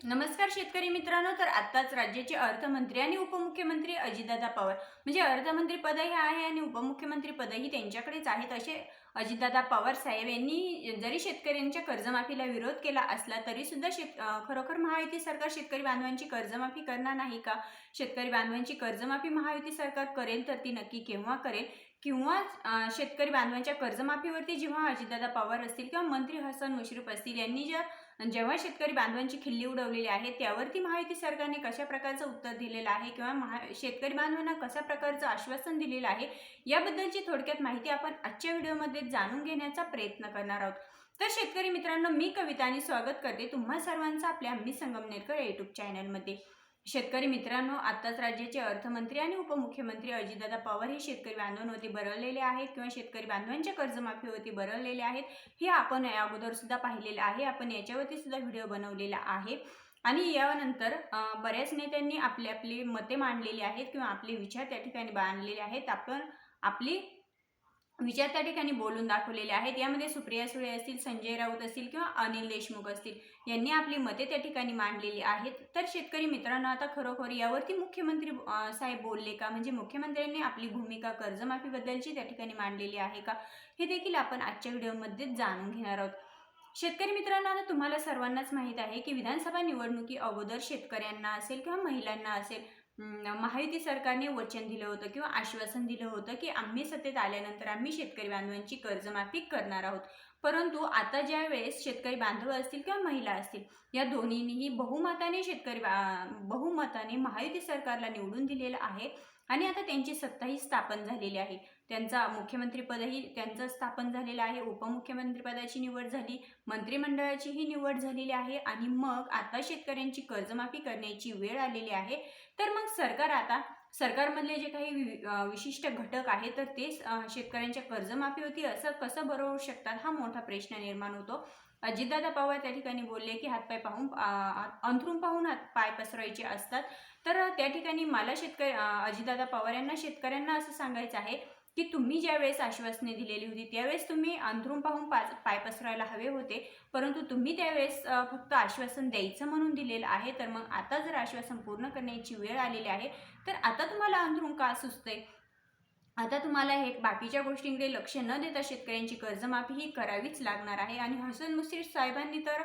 नमस्कार शेतकरी मित्रांनो तर आत्ताच राज्याचे अर्थमंत्री आणि उपमुख्यमंत्री अजितदादा पवार म्हणजे अर्थमंत्री पदही आहे आणि उपमुख्यमंत्री पदही त्यांच्याकडेच आहेत असे अजितदादा पवार साहेब यांनी जरी शेतकऱ्यांच्या कर्जमाफीला विरोध केला असला तरी सुद्धा शेत खरोखर महायुती सरकार शेतकरी बांधवांची कर्जमाफी करणार नाही का? शेतकरी बांधवांची कर्जमाफी महायुती सरकार करेल तर ती नक्की केव्हा करेल? किंवा शेतकरी बांधवांच्या कर्जमाफीवरती जेव्हा अजितदादा पवार असतील किंवा मंत्री हसन मुश्रीफ असतील यांनी ज्या जेव्हा शेतकरी बांधवांची खिल्ली उडवलेली आहे त्यावरती महायुती सरकारने कशा प्रकारचं उत्तर दिलेलं आहे किंवा महा शेतकरी बांधवांना कशा प्रकारचं आश्वासन दिलेलं आहे याबद्दलची थोडक्यात माहिती आपण आजच्या व्हिडिओमध्ये जाणून घेण्याचा प्रयत्न करणार आहोत. तर शेतकरी मित्रांनो मी कविता आणि स्वागत करते तुम्हा सर्वांचं आपल्या आम्ही संगमनेरकर युट्यूब चॅनलमध्ये शेतकरी मित्रांनो आत्ताच राज्याचे अर्थमंत्री आणि उपमुख्यमंत्री अजितदादा पवार हे शेतकरी बांधवांवरती बरळलेले आहेत किंवा शेतकरी बांधवांच्या कर्जमाफीवरती बरळलेले आहेत हे आपण या अगोदर सुद्धा पाहिलेलं आहे. आपण याच्यावरती सुद्धा व्हिडिओ बनवलेला आहे. आणि यानंतर बऱ्याच नेत्यांनी आपली आपली मते मांडलेली आहेत किंवा आपले विचार त्या ठिकाणी मांडलेले आहेत. आपण आपली विचार त्या ठिकाणी बोलून दाखवलेले आहेत. यामध्ये सुप्रिया सुळे असतील संजय राऊत असतील किंवा अनिल देशमुख असतील यांनी आपली मते त्या ठिकाणी मांडलेली आहेत. तर शेतकरी मित्रांनो आता खरोखर यावरती मुख्यमंत्री साहेब बोलले का? म्हणजे मुख्यमंत्र्यांनी आपली भूमिका कर्जमाफीबद्दलची त्या ठिकाणी मांडलेली आहे का? हे देखील आपण आजच्या व्हिडिओमध्ये जाणून घेणार आहोत. शेतकरी मित्रांनो आता तुम्हाला सर्वांनाच माहीत आहे की विधानसभा निवडणुकी अगोदर शेतकऱ्यांना असेल किंवा महिलांना असेल महायुती सरकारने वचन दिलं होतं किंवा आश्वासन दिलं होतं की आम्ही सत्तेत आल्यानंतर आम्ही शेतकरी बांधवांची कर्जमाफी करणार आहोत. परंतु आता ज्या वेळेस शेतकरी बांधव असतील किंवा महिला असतील या दोन्हींनीही बहुमताने शेतकरी बहुमताने महायुती सरकारला निवडून दिलेलं आहे. आणि आता त्यांची सत्ताही स्थापन झालेली आहे. त्यांचा मुख्यमंत्रीपदही त्यांचं स्थापन झालेलं आहे. उपमुख्यमंत्रीपदाची निवड झाली मंत्रिमंडळाचीही निवड झालेली आहे आणि मग आता शेतकऱ्यांची कर्जमाफी करण्याची वेळ आलेली आहे. तर मग सरकार आता सरकारमधले जे काही विशिष्ट घटक आहेत तर ते शेतकऱ्यांच्या कर्जमाफी होती असं कसं बरोबर शकतात? हा मोठा प्रश्न निर्माण होतो. अजितदादा पवार त्या ठिकाणी बोलले की हातपाय पाहून अंथरून पाहून हात पाय पसरवायचे असतात. तर त्या ठिकाणी मला शेतकरी अजितदादा पवार यांना शेतकऱ्यांना असं सांगायचं आहे की तुम्ही ज्या वेळेस आश्वासने दिलेली होती त्यावेळेस तुम्ही अंथरून पाहून पाच पाय पसरायला हवे होते. परंतु तुम्ही त्यावेळेस फक्त आश्वासन द्यायचं म्हणून दिलेलं आहे. तर मग आता जर आश्वासन पूर्ण करण्याची वेळ आलेली आहे तर आता तुम्हाला अंथरून का सुचतंय? आता तुम्हाला हे बाकीच्या गोष्टींकडे लक्ष न देता शेतकऱ्यांची कर्जमाफी ही करावीच लागणार आहे. आणि हसन मुश्रीफ साहेबांनी तर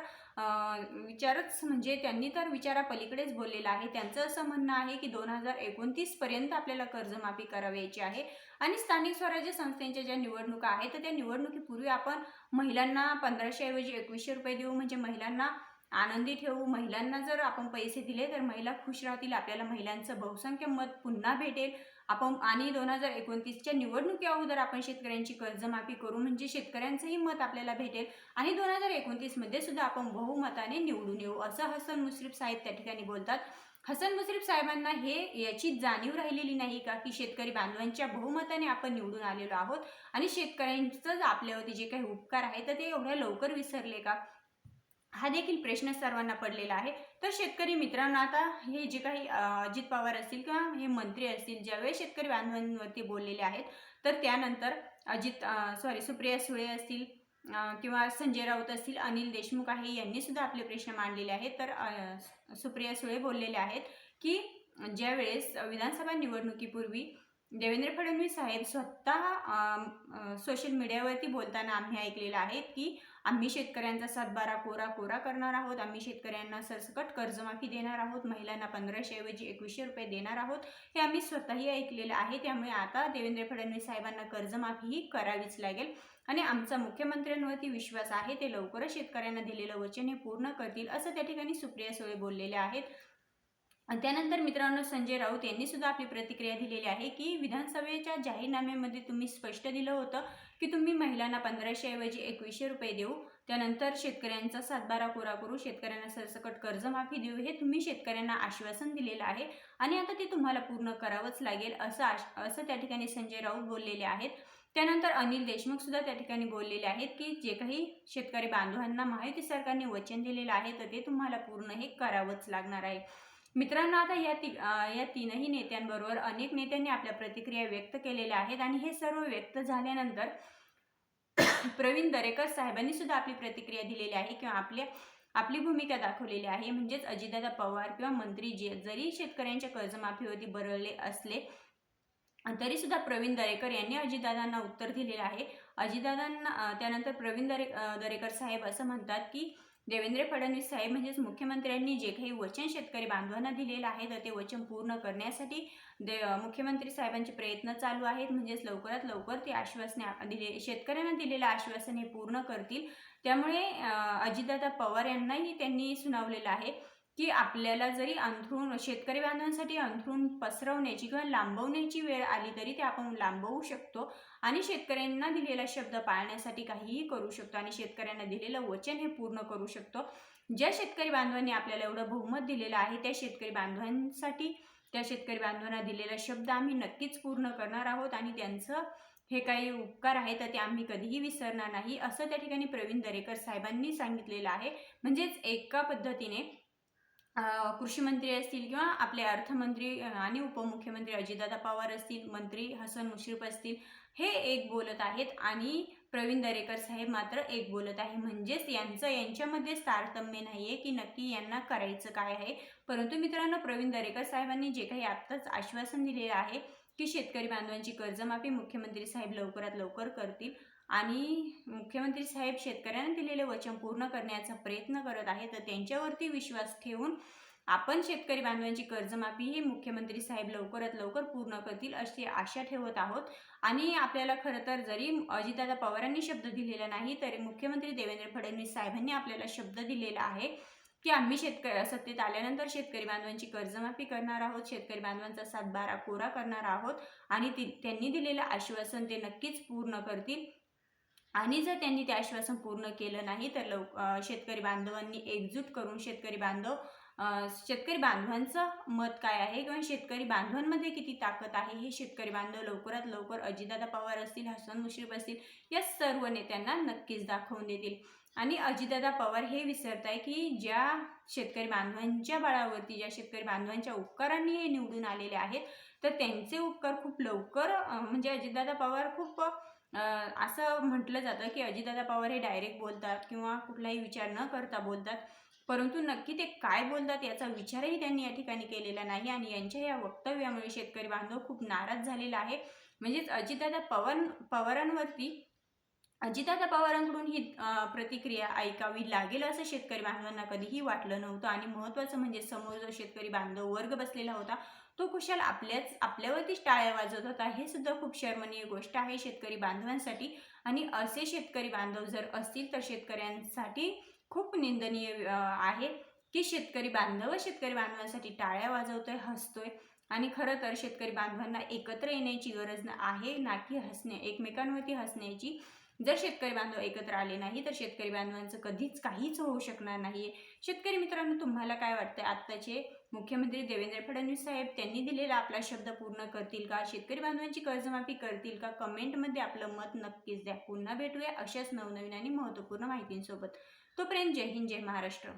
विचारच म्हणजे त्यांनी तर विचारापलीकडेच बोललेलं आहे. त्यांचं असं म्हणणं आहे की दोन हजार एकोणतीसपर्यंत आपल्याला कर्जमाफी करावयाची आहे. आणि स्थानिक स्वराज्य संस्थांच्या ज्या निवडणुका आहेत तर त्या निवडणुकीपूर्वी आपण महिलांना पंधराशेऐवजी एकवीसशे रुपये देऊ म्हणजे महिलांना आनंदी ठेवू. महिलांना जर आपण पैसे दिले तर महिला खुश राहतील. आपल्याला महिलांचं बहुसंख्य मत पुन्हा भेटेल. आपण आणि दोन हजार एकोणतीसच्या निवडणुकी अगोदर आपण शेतकऱ्यांची कर्जमाफी करू म्हणजे शेतकऱ्यांचंही मत आपल्याला भेटेल. आणि दोन हजार एकोणतीसमध्ये सुद्धा आपण बहुमताने निवडून येऊ असं हसन मुश्रीफ साहेब त्या ठिकाणी बोलतात. हसन मुश्रीफ साहेबांना हे याची जाणीव राहिलेली नाही का की शेतकरी बांधवांच्या बहुमताने आपण निवडून आलेलो आहोत आणि शेतकऱ्यांचंच आपल्यावरती जे काही उपकार आहे तर ते एवढ्या लवकर विसरले का? हा देखील प्रश्न सर्वांना पडलेला आहे. तर शेतकरी मित्रांनो आता हे जे काही अजित पवार असतील किंवा हे मंत्री असतील ज्यावेळेस शेतकरी बांधवांवरती बोललेले आहेत तर त्यानंतर अजित सॉरी सुप्रिया सुळे असतील किंवा संजय राऊत असतील अनिल देशमुख आहे यांनी सुद्धा आपले प्रश्न मांडलेले आहेत. तर सुप्रिया सुळे बोललेले आहेत की ज्यावेळेस विधानसभा निवडणुकीपूर्वी देवेंद्र फडणवीस साहेब स्वतः सोशल मीडियावरती बोलताना आम्ही ऐकलेलं आहे की आम्ही शेतकऱ्यांचा सातबारा कोरा कोरा करणार आहोत. आम्ही शेतकऱ्यांना सरसकट कर्जमाफी देणार आहोत. महिलांना पंधराशे ऐवजी एकवीसशे रुपये देणार आहोत. हे आम्ही स्वतःही ऐकलेलं आहे. त्यामुळे आता देवेंद्र फडणवीस साहेबांना कर्जमाफी ही करावीच लागेल. आणि आमचा मुख्यमंत्र्यांवरती विश्वास आहे. ते लवकरच शेतकऱ्यांना दिलेलं वचन हे पूर्ण करतील असं त्या ठिकाणी सुप्रिया सुळे बोललेले आहेत. त्यानंतर मित्रांनो संजय राऊत यांनी सुद्धा आपली प्रतिक्रिया दिलेली आहे की विधानसभेच्या जाहीरनाम्यामध्ये तुम्ही स्पष्ट दिलं होतं की तुम्ही महिलांना पंधराशे ऐवजी एकवीसशे रुपये देऊ. त्यानंतर शेतकऱ्यांचा सातबारा कोरा करू. शेतकऱ्यांना सरसकट कर्जमाफी देऊ. हे तुम्ही शेतकऱ्यांना आश्वासन दिलेलं आहे. आणि आता ते तुम्हाला पूर्ण करावंच लागेल असं आश असं त्या ठिकाणी संजय राऊत बोललेले आहेत. त्यानंतर अनिल देशमुख सुद्धा त्या ठिकाणी बोललेले आहेत की जे काही शेतकरी बांधवांना माहिती सरकारने वचन दिलेलं आहे तर ते तुम्हाला पूर्ण हे करावंच लागणार आहे. मित्रांनो आता या ती या तीनही नेत्यांबरोबर अनेक नेत्यांनी आपल्या प्रतिक्रिया व्यक्त केलेल्या आहेत आणि हे सर्व व्यक्त झाल्यानंतर प्रवीण दरेकर साहेबांनी सुद्धा आपली प्रतिक्रिया दिलेली आहे किंवा आपल्या आपली भूमिका दाखवलेली आहे. म्हणजेच अजितदादा पवार किंवा मंत्री जे जरी शेतकऱ्यांच्या कर्जमाफीवरती बरळले असले तरी सुद्धा प्रवीण दरेकर यांनी अजितदादांना उत्तर दिलेलं आहे. अजितदादांना त्यानंतर प्रवीण दरे दरेकर साहेब असं म्हणतात की देवेंद्र फडणवीस साहेब म्हणजेच मुख्यमंत्र्यांनी जे काही वचन शेतकरी बांधवांना दिलेलं आहे तर ते वचन पूर्ण करण्यासाठी दे मुख्यमंत्री साहेबांचे प्रयत्न चालू आहेत. म्हणजेच लवकरात लवकर ते आश्वासने दिले शेतकऱ्यांना दिलेलं आश्वासन हे पूर्ण करतील. त्यामुळे अजितदादा पवार यांनाही त्यांनी सुनावलेलं आहे. की आपल्याला जरी अंथरूण शेतकरी बांधवांसाठी अंथरूण पसरवण्याची किंवा लांबवण्याची वेळ आली तरी ते आपण लांबवू शकतो आणि शेतकऱ्यांना दिलेला शब्द पाळण्यासाठी काहीही करू शकतो आणि शेतकऱ्यांना दिलेलं वचन हे पूर्ण करू शकतो. ज्या शेतकरी बांधवांनी आपल्याला एवढं बहुमत दिलेलं आहे त्या शेतकरी बांधवांसाठी त्या शेतकरी बांधवांना दिलेला शब्द आम्ही नक्कीच पूर्ण करणार आहोत आणि त्यांचं हे काही उपकार आहे तर ते आम्ही कधीही विसरणार नाही असं त्या ठिकाणी प्रवीण दरेकर साहेबांनी सांगितलेलं आहे. म्हणजेच एका पद्धतीने कृषी मंत्री असतील किंवा आपले अर्थमंत्री आणि उपमुख्यमंत्री अजितदादा पवार असतील मंत्री हसन मुश्रीफ असतील हे एक बोलत आहेत. आणि प्रवीण दरेकर साहेब मात्र एक बोलत आहे. म्हणजेच यांचं यांच्यामध्ये तारतम्य नाही आहे की नक्की यांना करायचं काय आहे. परंतु मित्रांनो प्रवीण दरेकर साहेबांनी जे काही आत्ताच आश्वासन दिलेलं आहे की शेतकरी बांधवांची कर्जमाफी मुख्यमंत्री साहेब लवकरात लवकर करतील आणि मुख्यमंत्री साहेब शेतकऱ्यांना दिलेले वचन पूर्ण करण्याचा प्रयत्न करत आहे तर त्यांच्यावरती विश्वास ठेवून आपण शेतकरी बांधवांची कर्जमाफी ही मुख्यमंत्री साहेब लवकरात लवकर पूर्ण करतील अशी आशा ठेवत आहोत. आणि आपल्याला खरं तर जरी अजितदादा पवारांनी शब्द दिलेला नाही तरी मुख्यमंत्री देवेंद्र फडणवीस साहेबांनी आपल्याला शब्द दिलेला आहे. की आम्ही शेतकरी सत्तेत आल्यानंतर शेतकरी बांधवांची कर्जमाफी करणार आहोत शेतकरी बांधवांचा सातबारा कोरा करणार आहोत आणि ती त्यांनी दिलेलं आश्वासन ते नक्कीच पूर्ण करतील. आणि जर त्यांनी ते आश्वासन पूर्ण केलं नाही तर लव शेतकरी बांधवांनी एकजूट करून शेतकरी बांधव शेतकरी बांधवांचं मत काय आहे किंवा शेतकरी बांधवांमध्ये किती ताकद आहे हे शेतकरी बांधव लवकरात लवकर अजितदादा पवार असतील हसन मुश्रीफ असतील या सर्व नेत्यांना नक्कीच दाखवून देतील. आणि अजितदादा पवार हे विसरत आहे की ज्या शेतकरी बांधवांच्या बळावरती ज्या शेतकरी बांधवांच्या उपकारांनी हे निवडून आलेले आहेत तर त्यांचे उपकार खूप लवकर म्हणजे अजितदादा पवार खूप असं म्हटलं जातं की अजितदादा पवार हे डायरेक्ट बोलतात किंवा कुठलाही विचार न करता बोलतात. परंतु नक्की ते काय बोलतात याचा विचारही त्यांनी या ठिकाणी केलेला नाही आणि यांच्या या वक्तव्यामुळे शेतकरी बांधव खूप नाराज झालेला आहे. म्हणजेच अजितदादा पवार पवारांवरती अजितदादा पवारांकडून ही प्रतिक्रिया ऐकावी लागेल असं शेतकरी बांधवांना कधीही वाटलं नव्हतं. आणि महत्त्वाचं म्हणजे समोर जो शेतकरी बांधव वर्ग बसलेला होता तो कुशाल आपल्याच आपल्यावरतीच टाळ्या वाजवत होता. हे सुद्धा खूप शर्मनीय गोष्ट आहे शेतकरी बांधवांसाठी. आणि असे शेतकरी बांधव जर असतील तर शेतकऱ्यांसाठी खूप निंदनीय आहे की शेतकरी बांधव शेतकरी बांधवांसाठी टाळ्या वाजवतोय हसतोय. आणि खरं तर शेतकरी बांधवांना एकत्र येण्याची गरज आहे. ना की हसणे एकमेकांवरती हसण्याची जर शेतकरी बांधव एकत्र आले नाही तर शेतकरी बांधवांचं कधीच काहीच होऊ शकणार नाही. शेतकरी मित्रांनो तुम्हाला काय वाटतं आत्ताचे मुख्यमंत्री देवेंद्र फडणवीस साहेब त्यांनी दिलेला आपला शब्द पूर्ण करतील का? शेतकरी बांधवांची कर्जमाफी करतील का? कमेंटमध्ये आपलं मत नक्कीच द्या. पुन्हा भेटूया अशाच नवनवीन आणि महत्त्वपूर्ण माहितींसोबत. तोपर्यंत जय हिंद जय महाराष्ट्र.